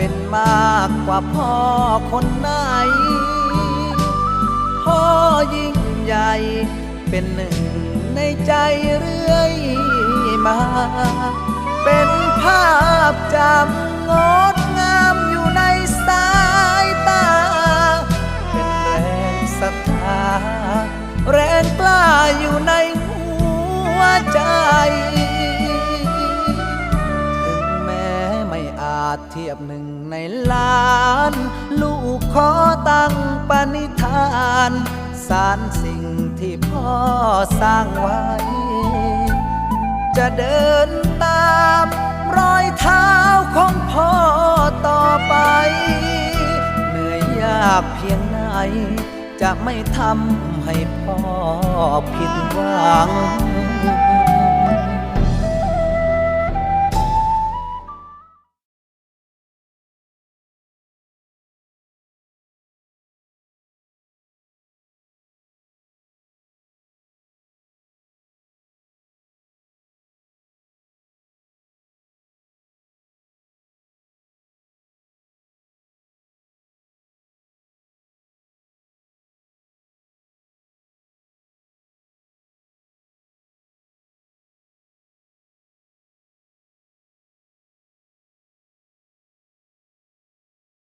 เป็นมากกว่าพ่อคนไหน พ่อยิ่งใหญ่เป็นหนึ่งในใจเรื่อยมา เป็นภาพจำงดงามอยู่ในสายตา เป็นแรงศรัทธาแรงกล้าอยู่ในหัวใจาจเทียบหนึ่งในล้าน ลูกขอตั้งปณิธาน สารสิ่งที่พ่อสร้างไว้ จะเดินตามรอยเท้าของพ่อต่อไป เหนื่อยยากเพียงไหน จะไม่ทำให้พ่อผิดหวัง